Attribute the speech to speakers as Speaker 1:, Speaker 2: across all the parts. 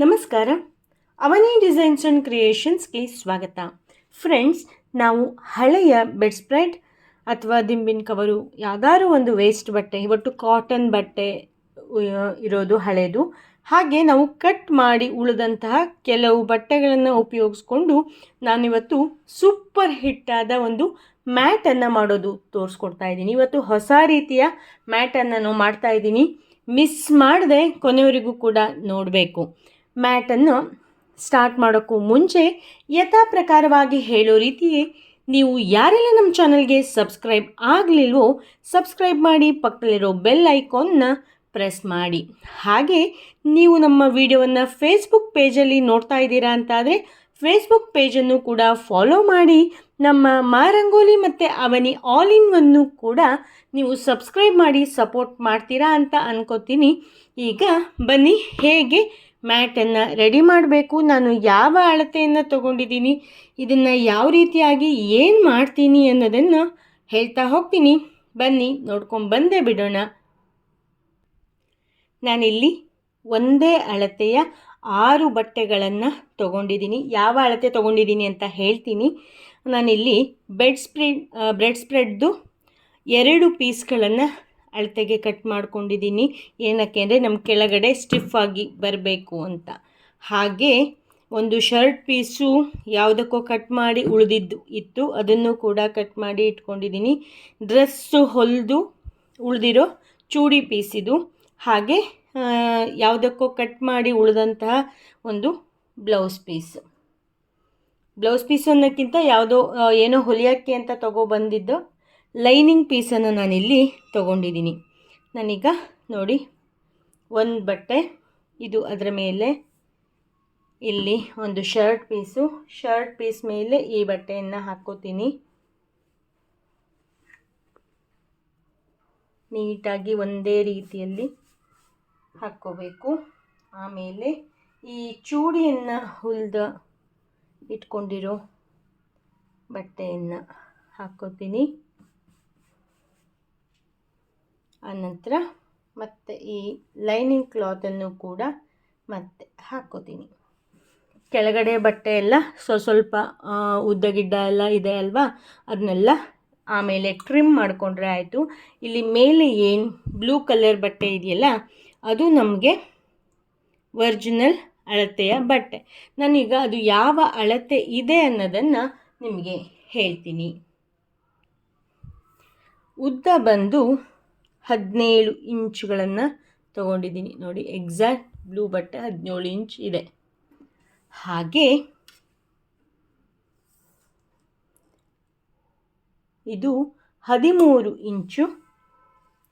Speaker 1: ನಮಸ್ಕಾರ. ಅವನಿ designs and ಕ್ರಿಯೇಷನ್ಸ್ಗೆ ಸ್ವಾಗತ. Friends, ನಾವು ಹಳೆಯ ಬೆಡ್ ಸ್ಪ್ರೆಡ್ ಅಥವಾ ದಿಂಬಿನ ಕವರು, ಯಾವ್ದಾದ್ರು ಒಂದು ವೇಸ್ಟ್ ಬಟ್ಟೆ ಇವತ್ತು ಕಾಟನ್ ಬಟ್ಟೆ ಇರೋದು ಹಳೆಯದು ಹಾಗೆ ನಾವು ಕಟ್ ಮಾಡಿ ಉಳಿದಂತಹ ಕೆಲವು ಬಟ್ಟೆಗಳನ್ನು ಉಪಯೋಗಿಸ್ಕೊಂಡು ನಾನಿವತ್ತು ಸೂಪರ್ ಹಿಟ್ಟಾದ ಒಂದು ಮ್ಯಾಟನ್ನು ಮಾಡೋದು ತೋರಿಸ್ಕೊಡ್ತಾ ಇದ್ದೀನಿ. ಇವತ್ತು ಹೊಸ ರೀತಿಯ ಮ್ಯಾಟನ್ನು ನಾವು ಮಾಡ್ತಾ ಇದ್ದೀನಿ. ಮಿಸ್ ಮಾಡದೆ ಕೊನೆಯವರಿಗೂ ಕೂಡ ನೋಡಬೇಕು. ಮ್ಯಾಟನ್ನು ಸ್ಟಾರ್ಟ್ ಮಾಡೋಕ್ಕೂ ಮುಂಚೆ ಯಥಾ ಪ್ರಕಾರವಾಗಿ ಹೇಳೋ ರೀತಿಯೇ ನೀವು ಯಾರೆಲ್ಲ ನಮ್ಮ ಚಾನಲ್ಗೆ ಸಬ್ಸ್ಕ್ರೈಬ್ ಆಗಲಿಲ್ವೋ ಸಬ್ಸ್ಕ್ರೈಬ್ ಮಾಡಿ ಪಕ್ಕದಲ್ಲಿರೋ ಬೆಲ್ ಐಕಾನ್ನ ಪ್ರೆಸ್ ಮಾಡಿ. ಹಾಗೆ ನೀವು ನಮ್ಮ ವಿಡಿಯೋವನ್ನು ಫೇಸ್ಬುಕ್ ಪೇಜಲ್ಲಿ ನೋಡ್ತಾ ಇದ್ದೀರಾ ಅಂತಾದರೆ ಫೇಸ್ಬುಕ್ ಪೇಜನ್ನು ಕೂಡ ಫಾಲೋ ಮಾಡಿ, ನಮ್ಮ ಮಾರಂಗೋಲಿ ಮತ್ತು ಅವನಿ ಆಲ್ ಇನ್ ಒನ್ನು ಕೂಡ ನೀವು ಸಬ್ಸ್ಕ್ರೈಬ್ ಮಾಡಿ ಸಪೋರ್ಟ್ ಮಾಡ್ತೀರಾ ಅಂತ ಅನ್ಕೋತೀನಿ. ಈಗ ಬನ್ನಿ ಹೇಗೆ ಮ್ಯಾಟನ್ನು ರೆಡಿ ಮಾಡಬೇಕು. ನಾನು ಯಾವ ಅಳತೆಯನ್ನು ತಗೊಂಡಿದ್ದೀನಿ, ಇದನ್ನು ಯಾವ ರೀತಿಯಾಗಿ ಏನು ಮಾಡ್ತೀನಿ ಅನ್ನೋದನ್ನು ಹೇಳ್ತಾ ಹೋಗ್ತೀನಿ. ಬನ್ನಿ, ನೋಡ್ಕೊಂಡು ಬಂದೇ ಬಿಡೋಣ. ನಾನಿಲ್ಲಿ ಒಂದೇ ಅಳತೆಯ ಆರು ಬಟ್ಟೆಗಳನ್ನು ತಗೊಂಡಿದ್ದೀನಿ. ಯಾವ ಅಳತೆ ತಗೊಂಡಿದ್ದೀನಿ ಅಂತ ಹೇಳ್ತೀನಿ. ನಾನಿಲ್ಲಿ ಬೆಡ್ ಸ್ಪ್ರೆಡ್ ಬ್ರೆಡ್ ಸ್ಪ್ರೆಡ್ದು ಎರಡು ಪೀಸ್ಗಳನ್ನು ಅಳತೆಗೆ ಕಟ್ ಮಾಡ್ಕೊಂಡಿದ್ದೀನಿ. ಏನಕ್ಕೆ ಅಂದರೆ ನಮ್ಮ ಕೆಳಗಡೆ ಸ್ಟಿಫ್ ಆಗಿ ಬರಬೇಕು ಅಂತ. ಹಾಗೆ ಒಂದು ಶರ್ಟ್ ಪೀಸು ಯಾವುದಕ್ಕೋ ಕಟ್ ಮಾಡಿ ಉಳಿದಿದ್ದು ಇತ್ತು. ಅದನ್ನು ಕೂಡ ಕಟ್ ಮಾಡಿ ಇಟ್ಕೊಂಡಿದ್ದೀನಿ. ಡ್ರೆಸ್ಸು ಹೊಲಿದು ಉಳಿದಿರೋ ಚೂಡಿ ಪೀಸ್ ಇದು. ಹಾಗೆ ಯಾವುದಕ್ಕೋ ಕಟ್ ಮಾಡಿ ಉಳಿದಂತಹ ಒಂದು ಬ್ಲೌಸ್ ಪೀಸ್ ಬ್ಲೌಸ್ ಪೀಸ್ ಅನ್ನೋಕ್ಕಿಂತ ಯಾವುದೋ ಏನೋ ಹೊಲಿಯೋಕ್ಕೆ ಅಂತ ತಗೊಬಂದಿದ್ದು ಲೈನಿಂಗ್ ಪೀಸನ್ನು ನಾನಿಲ್ಲಿ ತೊಗೊಂಡಿದ್ದೀನಿ. ನಾನೀಗ ನೋಡಿ, ಒಂದು ಬಟ್ಟೆ, ಇದು ಅದರ ಮೇಲೆ ಇಲ್ಲಿ ಒಂದು ಶರ್ಟ್ ಪೀಸು. ಶರ್ಟ್ ಪೀಸ್ ಮೇಲೆ ಈ ಬಟ್ಟೆಯನ್ನು ಹಾಕ್ಕೋತೀನಿ ನೀಟಾಗಿ ಒಂದೇ ರೀತಿಯಲ್ಲಿ ಹಾಕ್ಕೋಬೇಕು. ಆಮೇಲೆ ಈ ಚೂಡಿಯನ್ನು ಹುಲ್ದ ಇಟ್ಕೊಂಡಿರೋ ಬಟ್ಟೆಯನ್ನು ಹಾಕ್ಕೋತೀನಿ. ಆನಂತರ ಮತ್ತೆ ಈ ಲೈನಿಂಗ್ ಕ್ಲಾತನ್ನು ಕೂಡ ಮತ್ತೆ ಹಾಕೋತೀನಿ. ಕೆಳಗಡೆ ಬಟ್ಟೆ ಎಲ್ಲ ಸ್ವ ಸ್ವಲ್ಪ ಆ, ಉದ್ದ ಗಿಡ್ಡ ಎಲ್ಲ ಇದೆ ಅಲ್ವಾ? ಅದನ್ನೆಲ್ಲ ಆಮೇಲೆ ಟ್ರಿಮ್ ಮಾಡಿಕೊಂಡ್ರೆ ಆಯಿತು. ಇಲ್ಲಿ ಮೇಲೆ ಏನು ಬ್ಲೂ ಕಲರ್ ಬಟ್ಟೆ ಇದೆಯಲ್ಲ ಅದು ನಮಗೆ ಒರಿಜಿನಲ್ ಅಳತೆಯ ಬಟ್ಟೆ. ನಾನೀಗ ಅದು ಯಾವ ಅಳತೆ ಇದೆ ಅನ್ನೋದನ್ನು ನಿಮಗೆ ಹೇಳ್ತೀನಿ. ಉದ್ದ ಬಂದು ಹದಿನೇಳು ಇಂಚುಗಳನ್ನು ತಗೊಂಡಿದ್ದೀನಿ. ನೋಡಿ ಎಕ್ಸಾಕ್ಟ್ ಬ್ಲೂ ಬಟ್ಟೆ ಹದಿನೇಳು ಇಂಚ್ ಇದೆ. ಹಾಗೆ ಇದು ಹದಿಮೂರು ಇಂಚು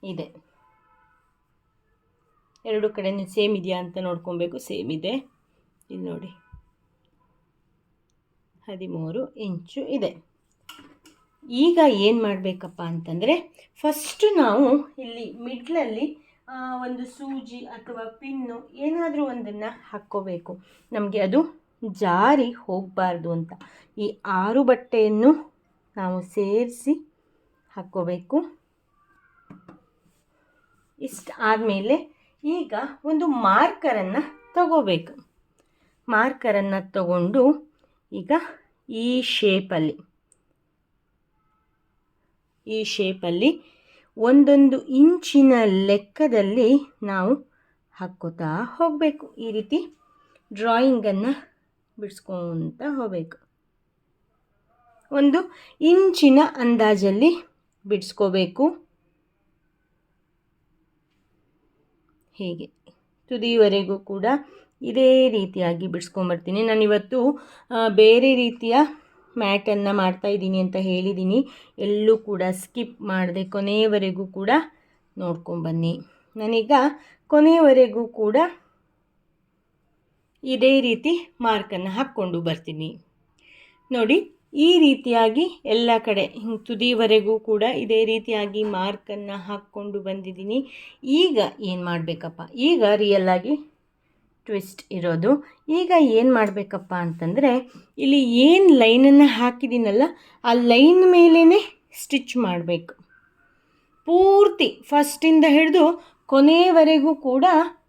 Speaker 1: ಇದೆ. ಎರಡು ಕಡೆಯೂ ಸೇಮ್ ಇದೆಯಾ ಅಂತ ನೋಡ್ಕೊಬೇಕು. ಸೇಮ್ ಇದೆ. ಇಲ್ಲಿ ನೋಡಿ, ಹದಿಮೂರು ಇಂಚು ಇದೆ. ಈಗ ಏನು ಮಾಡಬೇಕಪ್ಪ ಅಂತಂದರೆ ಫಸ್ಟು ನಾವು ಇಲ್ಲಿ ಮಿಡ್ಲಲ್ಲಿ ಒಂದು ಸೂಜಿ ಅಥವಾ ಪಿನ್ನು ಏನಾದರೂ ಒಂದನ್ನು ಹಾಕ್ಕೋಬೇಕು. ನಮಗೆ ಅದು ಜಾರಿ ಹೋಗಬಾರ್ದು ಅಂತ. ಈ ಆರು ಬಟ್ಟೆಯನ್ನು ನಾವು ಸೇರಿಸಿ ಹಾಕ್ಕೋಬೇಕು. ಇಷ್ಟು ಆದಮೇಲೆ ಈಗ ಒಂದು ಮಾರ್ಕರನ್ನು ತಗೋಬೇಕು. ಮಾರ್ಕರನ್ನು ತಗೊಂಡು ಈಗ ಈ ಶೇಪಲ್ಲಿ ಈ ಶೇಪಲ್ಲಿ ಒಂದೊಂದು ಇಂಚಿನ ಲೆಕ್ಕದಲ್ಲಿ ನಾವು ಹಾಕ್ಕೋತಾ ಹೋಗಬೇಕು. ಈ ರೀತಿ ಡ್ರಾಯಿಂಗನ್ನು ಬಿಡಿಸ್ಕೊತ ಹೋಗಬೇಕು. ಒಂದು ಇಂಚಿನ ಅಂದಾಜಲ್ಲಿ ಬಿಡಿಸ್ಕೋಬೇಕು. ಹೀಗೆ ತುದಿವರೆಗೂ ಕೂಡ ಇದೇ ರೀತಿಯಾಗಿ ಬಿಡಿಸ್ಕೊಂಬರ್ತೀನಿ ನಾನಿವತ್ತು ಬೇರೆ ರೀತಿಯ ಮ್ಯಾಟನ್ನು ಮಾಡ್ತಾಯಿದ್ದೀನಿ ಅಂತ ಹೇಳಿದ್ದೀನಿ. ಎಲ್ಲೂ ಕೂಡ ಸ್ಕಿಪ್ ಮಾಡದೆ ಕೊನೆಯವರೆಗೂ ಕೂಡ ನೋಡ್ಕೊಂಬನ್ನಿ ನಾನೀಗ ಕೊನೆಯವರೆಗೂ ಕೂಡ ಇದೇ ರೀತಿ ಮಾರ್ಕನ್ನು ಹಾಕ್ಕೊಂಡು ಬರ್ತೀನಿ. ನೋಡಿ, ಈ ರೀತಿಯಾಗಿ ಎಲ್ಲ ಕಡೆ ತುದಿವರೆಗೂ ಕೂಡ ಇದೇ ರೀತಿಯಾಗಿ ಮಾರ್ಕನ್ನು ಹಾಕ್ಕೊಂಡು ಬಂದಿದ್ದೀನಿ. ಈಗ ಏನು ಮಾಡಬೇಕಪ್ಪ? ಈಗ ರಿಯಲ್ ಆಗಿ ಟ್ವಿಸ್ಟ್ ಇರೋದು. ಈಗ ಏನು ಮಾಡಬೇಕಪ್ಪ ಅಂತಂದರೆ, ಇಲ್ಲಿ ಏನು ಲೈನನ್ನು ಹಾಕಿದ್ದೀನಲ್ಲ ಆ ಲೈನ್ ಮೇಲೇ ಸ್ಟಿಚ್ ಮಾಡಬೇಕು. ಪೂರ್ತಿ ಫಸ್ಟಿಂದ ಹಿಡಿದು ಕೊನೆಯವರೆಗೂ ಕೂಡ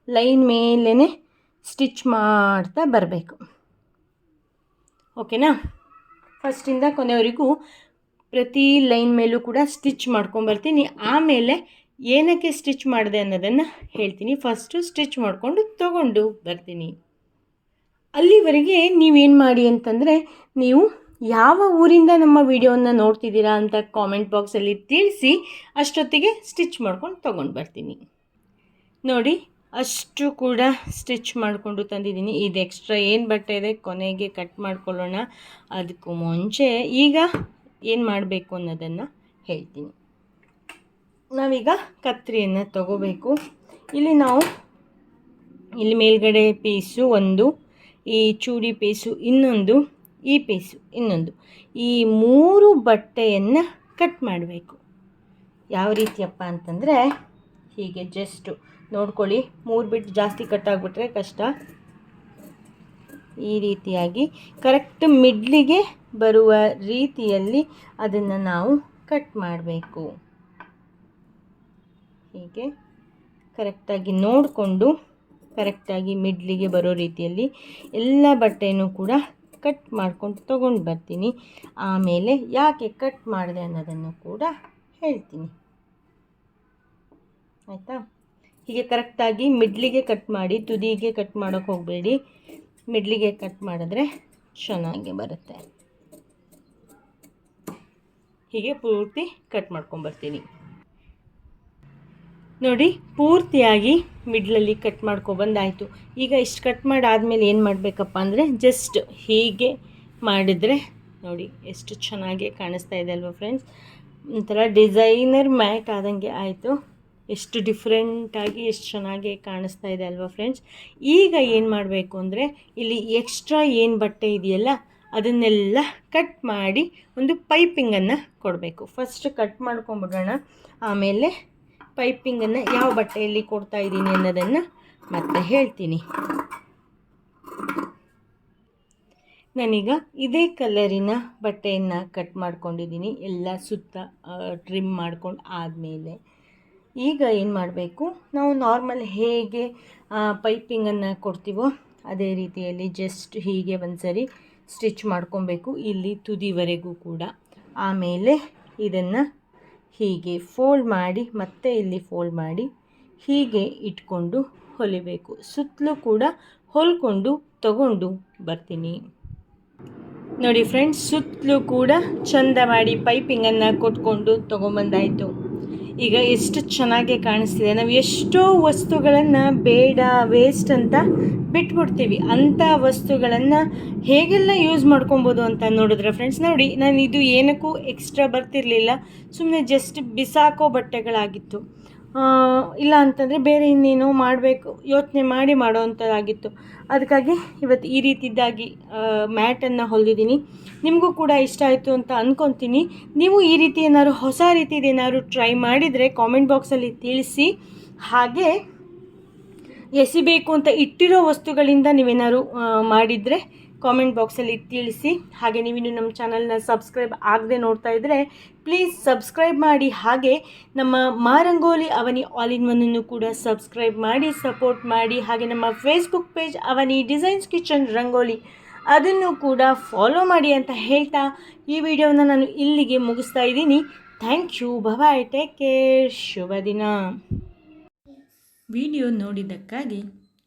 Speaker 1: ಲೈನ್ ಮೇಲೇ ಸ್ಟಿಚ್ ಮಾಡ್ತಾ ಬರಬೇಕು. ಓಕೆನಾ? ಫಸ್ಟಿಂದ ಕೊನೆಯವರೆಗೂ ಪ್ರತಿ ಲೈನ್ ಮೇಲೂ ಕೂಡ ಸ್ಟಿಚ್ ಮಾಡ್ಕೊಂಬರ್ತೀನಿ ಆಮೇಲೆ ಏನಕ್ಕೆ ಸ್ಟಿಚ್ ಮಾಡಿದೆ ಅನ್ನೋದನ್ನು ಹೇಳ್ತೀನಿ. ಫಸ್ಟು ಸ್ಟಿಚ್ ಮಾಡಿಕೊಂಡು ತಗೊಂಡು ಬರ್ತೀನಿ. ಅಲ್ಲಿವರೆಗೆ ನೀವೇನು ಮಾಡಿ ಅಂತಂದರೆ, ನೀವು ಯಾವ ಊರಿಂದ ನಮ್ಮ ವಿಡಿಯೋವನ್ನು ನೋಡ್ತಿದ್ದೀರಾ ಅಂತ ಕಾಮೆಂಟ್ ಬಾಕ್ಸಲ್ಲಿ ತಿಳಿಸಿ, ಅಷ್ಟೊತ್ತಿಗೆ ಸ್ಟಿಚ್ ಮಾಡ್ಕೊಂಡು ತೊಗೊಂಡು ಬರ್ತೀನಿ. ನೋಡಿ, ಅಷ್ಟು ಕೂಡ ಸ್ಟಿಚ್ ಮಾಡಿಕೊಂಡು ತಂದಿದ್ದೀನಿ. ಇದು ಎಕ್ಸ್ಟ್ರಾ ಏನು ಬಟ್ಟೆ ಇದೆ ಕೊನೆಗೆ ಕಟ್ ಮಾಡ್ಕೊಳ್ಳೋಣ. ಅದಕ್ಕೂ ಮುಂಚೆ ಈಗ ಏನು ಮಾಡಬೇಕು ಅನ್ನೋದನ್ನು ಹೇಳ್ತೀನಿ. ನಾವೀಗ ಕತ್ರಿಯನ್ನು ತಗೋಬೇಕು. ಇಲ್ಲಿ ನಾವು ಇಲ್ಲಿ ಮೇಲ್ಗಡೆ ಪೀಸು ಒಂದು, ಈ ಚೂಡಿ ಪೀಸು ಇನ್ನೊಂದು, ಈ ಪೀಸು ಇನ್ನೊಂದು. ಈ ಮೂರು ಬಟ್ಟೆಯನ್ನು ಕಟ್ ಮಾಡಬೇಕು. ಯಾವ ರೀತಿಯಪ್ಪ ಅಂತಂದರೆ, ಹೀಗೆ ಜಸ್ಟು ನೋಡ್ಕೊಳ್ಳಿ, ಮೂರು ಬಿಟ್ಟು ಜಾಸ್ತಿ ಕಟ್ ಆಗಿಬಿಟ್ರೆ ಕಷ್ಟ. ಈ ರೀತಿಯಾಗಿ ಕರೆಕ್ಟ್ ಮಿಡ್ಲಿಗೆ ಬರುವ ರೀತಿಯಲ್ಲಿ ಅದನ್ನು ನಾವು ಕಟ್ ಮಾಡಬೇಕು. ಹೀಗೆ ಕರೆಕ್ಟಾಗಿ ನೋಡಿಕೊಂಡು ಕರೆಕ್ಟಾಗಿ ಮಿಡ್ಲಿಗೆ ಬರೋ ರೀತಿಯಲ್ಲಿ ಎಲ್ಲ ಬಟ್ಟೆಯೂ ಕೂಡ ಕಟ್ ಮಾಡ್ಕೊಂಡು ತೊಗೊಂಡು ಬರ್ತೀನಿ. ಆಮೇಲೆ ಯಾಕೆ ಕಟ್ ಮಾಡಿದೆ ಅನ್ನೋದನ್ನು ಕೂಡ ಹೇಳ್ತೀನಿ. ಆಯಿತಾ? ಹೀಗೆ ಕರೆಕ್ಟಾಗಿ ಮಿಡ್ಲಿಗೆ ಕಟ್ ಮಾಡಿ, ತುದಿಗೆ ಕಟ್ ಮಾಡೋಕೆ ಹೋಗಬೇಡಿ. ಮಿಡ್ಲಿಗೆ ಕಟ್ ಮಾಡಿದ್ರೆ ಚೆನ್ನಾಗಿ ಬರುತ್ತೆ. ಹೀಗೆ ಪೂರ್ತಿ ಕಟ್ ಮಾಡ್ಕೊಂಬರ್ತೀನಿ ನೋಡಿ, ಪೂರ್ತಿಯಾಗಿ ಮಿಡ್ಲಲ್ಲಿ ಕಟ್ ಮಾಡ್ಕೊಬಂದಾಯಿತು ಈಗ ಇಷ್ಟು ಕಟ್ ಮಾಡಾದಮೇಲೆ ಏನು ಮಾಡಬೇಕಪ್ಪ ಅಂದರೆ ಜಸ್ಟ್ ಹೀಗೆ ಮಾಡಿದರೆ, ನೋಡಿ, ಎಷ್ಟು ಚೆನ್ನಾಗಿ ಕಾಣಿಸ್ತಾ ಇದೆ ಅಲ್ವಾ ಫ್ರೆಂಡ್ಸ್ ಒಂಥರ ಡಿಸೈನರ್ ಮ್ಯಾಟ್ ಆದಂಗೆ ಆಯಿತು. ಎಷ್ಟು ಡಿಫ್ರೆಂಟಾಗಿ ಎಷ್ಟು ಚೆನ್ನಾಗಿ ಕಾಣಿಸ್ತಾ ಇದೆ ಅಲ್ವಾ ಫ್ರೆಂಡ್ಸ್ ಈಗ ಏನು ಮಾಡಬೇಕು ಅಂದರೆ, ಇಲ್ಲಿ ಎಕ್ಸ್ಟ್ರಾ ಏನು ಬಟ್ಟೆ ಇದೆಯಲ್ಲ, ಅದನ್ನೆಲ್ಲ ಕಟ್ ಮಾಡಿ ಒಂದು ಪೈಪಿಂಗನ್ನು ಕೊಡಬೇಕು. ಫಸ್ಟ್ ಕಟ್ ಮಾಡ್ಕೊಂಬಿಡೋಣ ಆಮೇಲೆ ಪೈಪಿಂಗನ್ನು ಯಾವ ಬಟ್ಟೆಯಲ್ಲಿ ಕೊಡ್ತಾ ಇದ್ದೀನಿ ಅನ್ನೋದನ್ನು ಮತ್ತೆ ಹೇಳ್ತೀನಿ. ನಾನೀಗ ಇದೇ ಕಲರಿನ ಬಟ್ಟೆಯನ್ನು ಕಟ್ ಮಾಡ್ಕೊಂಡಿದ್ದೀನಿ. ಎಲ್ಲ ಸುತ್ತ ಟ್ರಿಮ್ ಮಾಡ್ಕೊಂಡು ಆದಮೇಲೆ. ಈಗ ಏನು ಮಾಡಬೇಕು? ನಾವು ನಾರ್ಮಲ್ ಹೇಗೆ ಪೈಪಿಂಗನ್ನು ಕೊಡ್ತೀವೋ ಅದೇ ರೀತಿಯಲ್ಲಿ ಜಸ್ಟ್ ಹೀಗೆ ಒಂದು ಸರಿ ಸ್ಟಿಚ್ ಮಾಡ್ಕೊಬೇಕು. ಇಲ್ಲಿ ತುದಿವರೆಗೂ ಕೂಡ. ಆಮೇಲೆ ಇದನ್ನು ಹೀಗೆ ಫೋಲ್ಡ್ ಮಾಡಿ, ಮತ್ತೆ ಇಲ್ಲಿ ಫೋಲ್ಡ್ ಮಾಡಿ ಹೀಗೆ ಇಟ್ಕೊಂಡು ಹೊಲಿಬೇಕು. ಸುತ್ತಲೂ ಕೂಡ ಹೊಲ್ಕೊಂಡು ತಗೊಂಡು ಬರ್ತೀನಿ. ನೋಡಿ ಫ್ರೆಂಡ್ಸ್ ಸುತ್ತಲೂ ಕೂಡ ಚಂದ ಮಾಡಿ ಪೈಪಿಂಗನ್ನು ಕೊಟ್ಕೊಂಡು ತೊಗೊಂಬಂದಾಯಿತು. ಈಗ ಎಷ್ಟು ಚೆನ್ನಾಗಿ ಕಾಣಿಸ್ತಿದೆ. ನಾವು ಎಷ್ಟೋ ವಸ್ತುಗಳನ್ನು ಬೇಡ ವೇಸ್ಟ್ ಅಂತ ಬಿಟ್ಬಿಡ್ತೀವಿ. ಅಂಥ ವಸ್ತುಗಳನ್ನು ಹೇಗೆಲ್ಲ ಯೂಸ್ ಮಾಡ್ಕೊಬೋದು ಅಂತ ನೋಡಿದ್ರೆ ಫ್ರೆಂಡ್ಸ್ ನೋಡಿ ನಾನು ಇದು ಏನಕ್ಕೂ ಎಕ್ಸ್ಟ್ರಾ ಬರ್ತಿರಲಿಲ್ಲ. ಸುಮ್ಮನೆ ಜಸ್ಟ್ ಬಿಸಾಕೋ ಬಟ್ಟೆಗಳಾಗಿತ್ತು. ಇಲ್ಲ ಅಂತಂದರೆ ಬೇರೆ ಇನ್ನೇನೋ ಮಾಡಬೇಕು, ಯೋಚನೆ ಮಾಡಿ ಮಾಡೋವಂಥದ್ದಾಗಿತ್ತು ಅದಕ್ಕಾಗಿ ಇವತ್ತು ಈ ರೀತಿದ್ದಾಗಿ ಮ್ಯಾಟನ್ನು ಹೊಲಿದ್ದೀನಿ ನಿಮಗೂ ಕೂಡ ಇಷ್ಟ ಆಯಿತು ಅಂತ ಅಂದ್ಕೊತೀನಿ ನೀವು ಈ ರೀತಿ ಏನಾದ್ರು ಹೊಸ ರೀತಿದು ಏನಾದ್ರು ಟ್ರೈ ಮಾಡಿದರೆ ಕಾಮೆಂಟ್ ಬಾಕ್ಸಲ್ಲಿ ತಿಳಿಸಿ. ಹಾಗೆ, ಎಸಿಬೇಕು ಅಂತ ಇಟ್ಟಿರೋ ವಸ್ತುಗಳಿಂದ ನೀವೇನಾದ್ರು ಮಾಡಿದರೆ ಕಾಮೆಂಟ್ ಬಾಕ್ಸಲ್ಲಿ ತಿಳಿಸಿ. ಹಾಗೆ ನೀವಿನ್ನು ನಮ್ಮ ಚಾನಲ್ನ ಸಬ್ಸ್ಕ್ರೈಬ್ ಆಗದೆ ನೋಡ್ತಾ ಇದ್ದರೆ ಪ್ಲೀಸ್ ಸಬ್ಸ್ಕ್ರೈಬ್ ಮಾಡಿ. ಹಾಗೆ ನಮ್ಮ ಮಾರಂಗೋಲಿ ಅವನಿ ಆಲ್ ಇನ್ ಒನ್ನನ್ನು ಕೂಡ ಸಬ್ಸ್ಕ್ರೈಬ್ ಮಾಡಿ ಸಪೋರ್ಟ್ ಮಾಡಿ. ಹಾಗೆ ನಮ್ಮ Facebook page Avani designs kitchen Rangoli ಅದನ್ನು ಕೂಡ ಫಾಲೋ ಮಾಡಿ ಅಂತ ಹೇಳ್ತಾ ಈ ವಿಡಿಯೋನ ನಾನು ಇಲ್ಲಿಗೆ ಮುಗಿಸ್ತಾ ಇದ್ದೀನಿ. Thank you bye take care ಶುಭ ದಿನ. ವಿಡಿಯೋ ನೋಡಿದ್ದಕ್ಕಾಗಿ